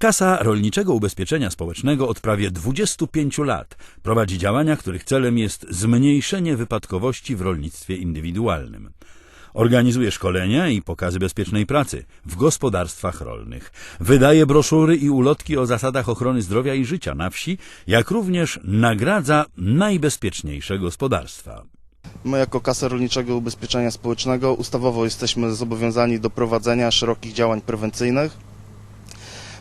Kasa Rolniczego Ubezpieczenia Społecznego od prawie 25 lat prowadzi działania, których celem jest zmniejszenie wypadkowości w rolnictwie indywidualnym. Organizuje szkolenia i pokazy bezpiecznej pracy w gospodarstwach rolnych. Wydaje broszury i ulotki o zasadach ochrony zdrowia i życia na wsi, jak również nagradza najbezpieczniejsze gospodarstwa. My jako Kasa Rolniczego Ubezpieczenia Społecznego ustawowo jesteśmy zobowiązani do prowadzenia szerokich działań prewencyjnych.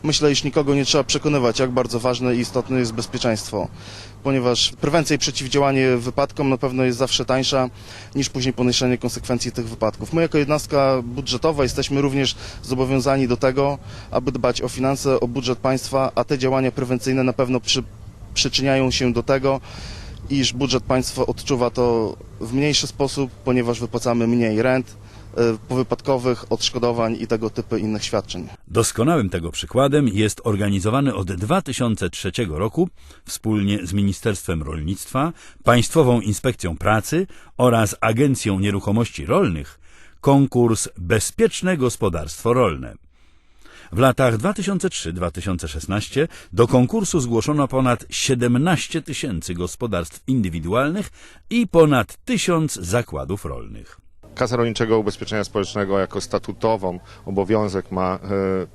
Myślę, iż nikogo nie trzeba przekonywać, jak bardzo ważne i istotne jest bezpieczeństwo, ponieważ prewencja i przeciwdziałanie wypadkom na pewno jest zawsze tańsza niż później ponoszenie konsekwencji tych wypadków. My jako jednostka budżetowa jesteśmy również zobowiązani do tego, aby dbać o finanse, o budżet państwa, a te działania prewencyjne na pewno przy, przyczyniają się do tego, iż budżet państwa odczuwa to w mniejszy sposób, ponieważ wypłacamy mniej rent powypadkowych, odszkodowań i tego typu innych świadczeń. Doskonałym tego przykładem jest organizowany od 2003 roku wspólnie z Ministerstwem Rolnictwa, Państwową Inspekcją Pracy oraz Agencją Nieruchomości Rolnych konkurs Bezpieczne Gospodarstwo Rolne. W latach 2003-2016 do konkursu zgłoszono ponad 17 tysięcy gospodarstw indywidualnych i ponad tysiąc zakładów rolnych. Kasa Rolniczego Ubezpieczenia Społecznego jako statutową obowiązek ma e,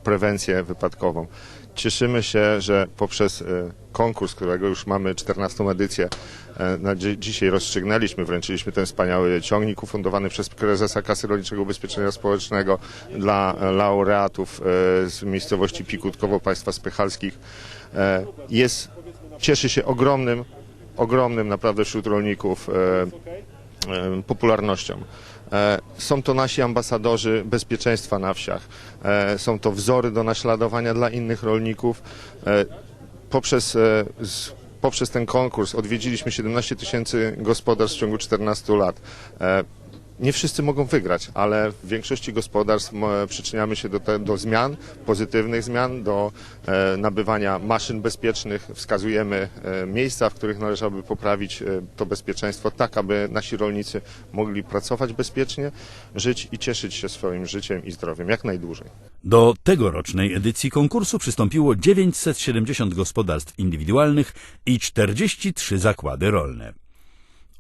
prewencję wypadkową. Cieszymy się, że poprzez e, konkurs, którego już mamy 14 edycję, e, na dzi- dzisiaj rozstrzygnęliśmy, wręczyliśmy ten wspaniały ciągnik ufundowany przez prezesa Kasy Rolniczego Ubezpieczenia Społecznego dla laureatów z miejscowości Pikutkowo państwa Spychalskich. Jest, cieszy się ogromnym, ogromnym naprawdę wśród rolników popularnością. E, Są to nasi ambasadorzy bezpieczeństwa na wsiach. E, Są to wzory do naśladowania dla innych rolników. E, Poprzez, e, poprzez ten konkurs odwiedziliśmy 17 tysięcy gospodarstw w ciągu 14 lat. Nie wszyscy mogą wygrać, ale w większości gospodarstw przyczyniamy się do, te, do zmian, pozytywnych zmian, do e, nabywania maszyn bezpiecznych. Wskazujemy e, miejsca, w których należałoby poprawić e, to bezpieczeństwo, tak aby nasi rolnicy mogli pracować bezpiecznie, żyć i cieszyć się swoim życiem i zdrowiem jak najdłużej. Do tegorocznej edycji konkursu przystąpiło 970 gospodarstw indywidualnych i 43 zakłady rolne.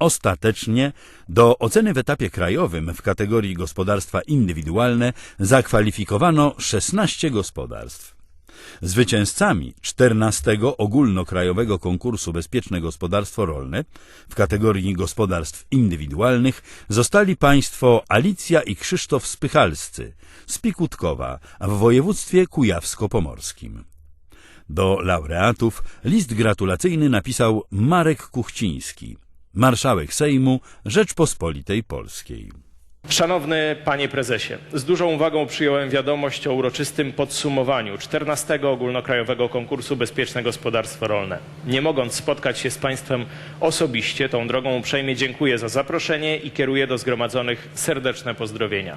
Ostatecznie do oceny w etapie krajowym w kategorii gospodarstwa indywidualne zakwalifikowano 16 gospodarstw. Zwycięzcami 14 ogólnokrajowego konkursu Bezpieczne Gospodarstwo Rolne w kategorii gospodarstw indywidualnych zostali państwo Alicja i Krzysztof Spychalscy z Pikutkowa w województwie kujawsko-pomorskim. Do laureatów list gratulacyjny napisał Marek Kuchciński, marszałek Sejmu Rzeczpospolitej Polskiej. Szanowny Panie Prezesie, z dużą uwagą przyjąłem wiadomość o uroczystym podsumowaniu 14 ogólnokrajowego konkursu Bezpieczne Gospodarstwo Rolne. Nie mogąc spotkać się z Państwem osobiście, tą drogą uprzejmie dziękuję za zaproszenie i kieruję do zgromadzonych serdeczne pozdrowienia.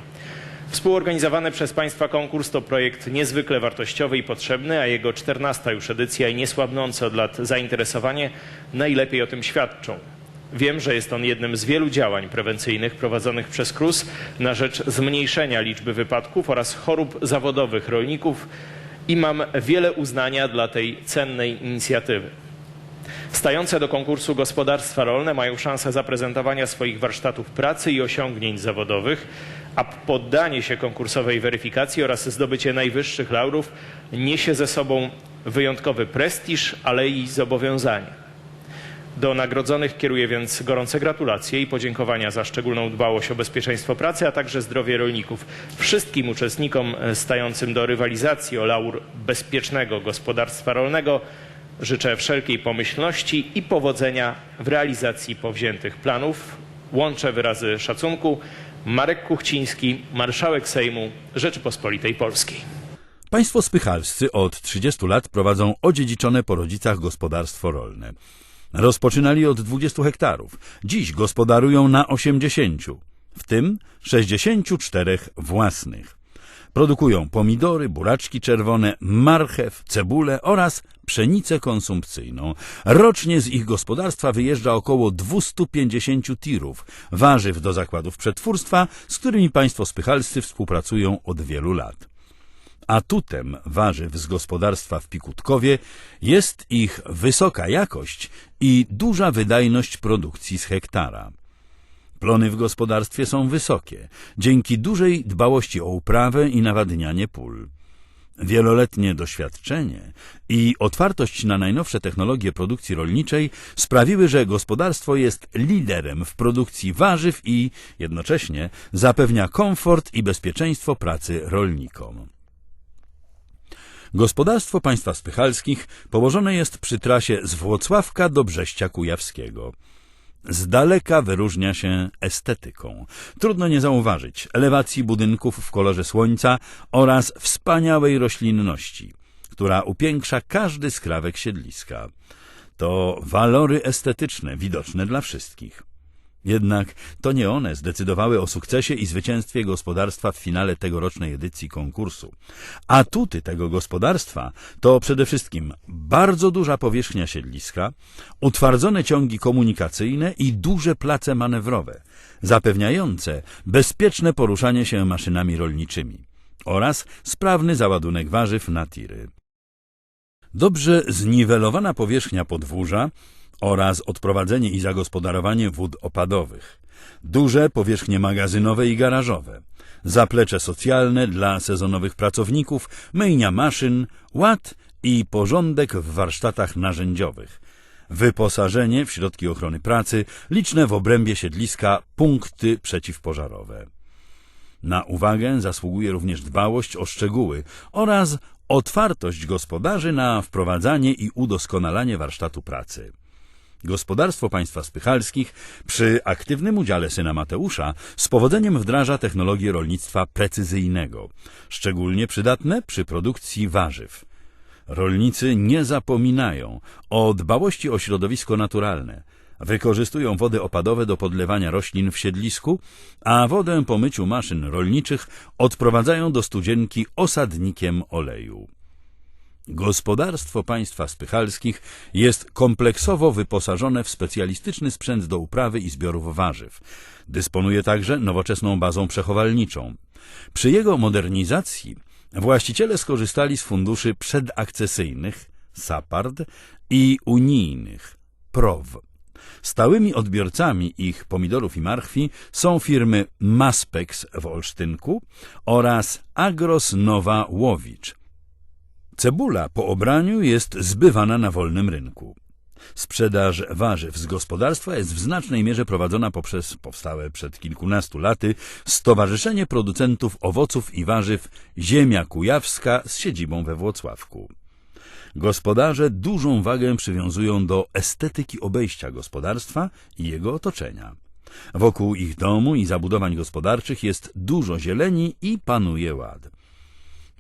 Współorganizowany przez Państwa konkurs to projekt niezwykle wartościowy i potrzebny, a jego 14 już edycja i niesłabnące od lat zainteresowanie najlepiej o tym świadczą. Wiem, że jest on jednym z wielu działań prewencyjnych prowadzonych przez KRUS na rzecz zmniejszenia liczby wypadków oraz chorób zawodowych rolników i mam wiele uznania dla tej cennej inicjatywy. Stające do konkursu gospodarstwa rolne mają szansę zaprezentowania swoich warsztatów pracy i osiągnięć zawodowych, a poddanie się konkursowej weryfikacji oraz zdobycie najwyższych laurów niesie ze sobą wyjątkowy prestiż, ale i zobowiązania. Do nagrodzonych kieruję więc gorące gratulacje i podziękowania za szczególną dbałość o bezpieczeństwo pracy, a także zdrowie rolników. Wszystkim uczestnikom e, stającym do rywalizacji o laur bezpiecznego gospodarstwa rolnego życzę wszelkiej pomyślności i powodzenia w realizacji powziętych planów. Łączę wyrazy szacunku. Marek Kuchciński, marszałek Sejmu Rzeczypospolitej Polskiej. Państwo Spychalscy od 30 lat prowadzą odziedziczone po rodzicach gospodarstwo rolne. Rozpoczynali od 20 hektarów. Dziś gospodarują na 80, w tym 64 własnych. Produkują pomidory, buraczki czerwone, marchew, cebulę oraz pszenicę konsumpcyjną. Rocznie z ich gospodarstwa wyjeżdża około 250 tirów warzyw do zakładów przetwórstwa, z którymi państwo spychalscy współpracują od wielu lat. Atutem warzyw z gospodarstwa w Pikutkowie jest ich wysoka jakość i duża wydajność produkcji z hektara. Plony w gospodarstwie są wysokie, dzięki dużej dbałości o uprawę i nawadnianie pól. Wieloletnie doświadczenie i otwartość na najnowsze technologie produkcji rolniczej sprawiły, że gospodarstwo jest liderem w produkcji warzyw i jednocześnie zapewnia komfort i bezpieczeństwo pracy rolnikom. Gospodarstwo państwa Spychalskich położone jest przy trasie z Włocławka do Brześcia Kujawskiego. Z daleka wyróżnia się estetyką. Trudno nie zauważyć elewacji budynków w kolorze słońca oraz wspaniałej roślinności, która upiększa każdy skrawek siedliska. To walory estetyczne widoczne dla wszystkich. Jednak to nie one zdecydowały o sukcesie i zwycięstwie gospodarstwa w finale tegorocznej edycji konkursu. Atuty tego gospodarstwa to przede wszystkim bardzo duża powierzchnia siedliska, utwardzone ciągi komunikacyjne i duże place manewrowe, zapewniające bezpieczne poruszanie się maszynami rolniczymi oraz sprawny załadunek warzyw na tiry. Dobrze zniwelowana powierzchnia podwórza oraz odprowadzenie i zagospodarowanie wód opadowych, duże powierzchnie magazynowe i garażowe, zaplecze socjalne dla sezonowych pracowników, myjnia maszyn, ład i porządek w warsztatach narzędziowych, wyposażenie w środki ochrony pracy, liczne w obrębie siedliska punkty przeciwpożarowe. Na uwagę zasługuje również dbałość o szczegóły oraz otwartość gospodarzy na wprowadzanie i udoskonalanie warsztatu pracy. Gospodarstwo państwa Spychalskich przy aktywnym udziale syna Mateusza z powodzeniem wdraża technologię rolnictwa precyzyjnego, szczególnie przydatne przy produkcji warzyw. Rolnicy nie zapominają o dbałości o środowisko naturalne. Wykorzystują wody opadowe do podlewania roślin w siedlisku, a wodę po myciu maszyn rolniczych odprowadzają do studzienki osadnikiem oleju. Gospodarstwo państwa Spychalskich jest kompleksowo wyposażone w specjalistyczny sprzęt do uprawy i zbiorów warzyw. Dysponuje także nowoczesną bazą przechowalniczą. Przy jego modernizacji właściciele skorzystali z funduszy przedakcesyjnych SAPARD i unijnych PROW. Stałymi odbiorcami ich pomidorów i marchwi są firmy Maspex w Olsztynku oraz Agros Nowa Łowicz. Cebula po obraniu jest zbywana na wolnym rynku. Sprzedaż warzyw z gospodarstwa jest w znacznej mierze prowadzona poprzez powstałe przed kilkunastu laty Stowarzyszenie Producentów Owoców i Warzyw Ziemia Kujawska z siedzibą we Włocławku. Gospodarze dużą wagę przywiązują do estetyki obejścia gospodarstwa i jego otoczenia. Wokół ich domu i zabudowań gospodarczych jest dużo zieleni i panuje ład.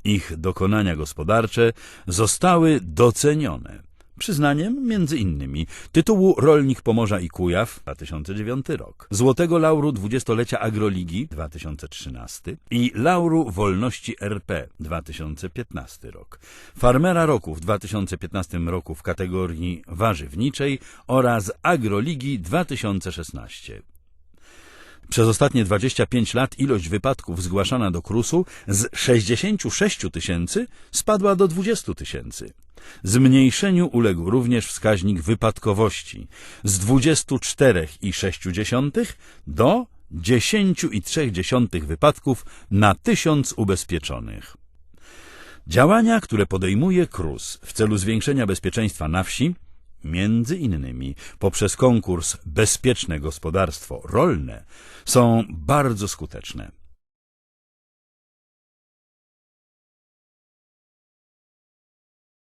Ich dokonania gospodarcze zostały docenione. Przyznaniem między innymi tytułu Rolnik Pomorza i Kujaw 2009 rok, Złotego Lauru Dwudziestolecia Agroligi 2013 i Lauru Wolności RP 2015 rok, Farmera Roku w 2015 roku w kategorii warzywniczej oraz Agroligi 2016. Przez ostatnie 25 lat ilość wypadków zgłaszana do KRUS-u z 66 tysięcy spadła do 20 tysięcy. Zmniejszeniu uległ również wskaźnik wypadkowości z 24,6 do 10,3 wypadków na tysiąc ubezpieczonych. Działania, które podejmuje KRUS w celu zwiększenia bezpieczeństwa na wsi, między innymi poprzez konkurs Bezpieczne Gospodarstwo Rolne, są bardzo skuteczne.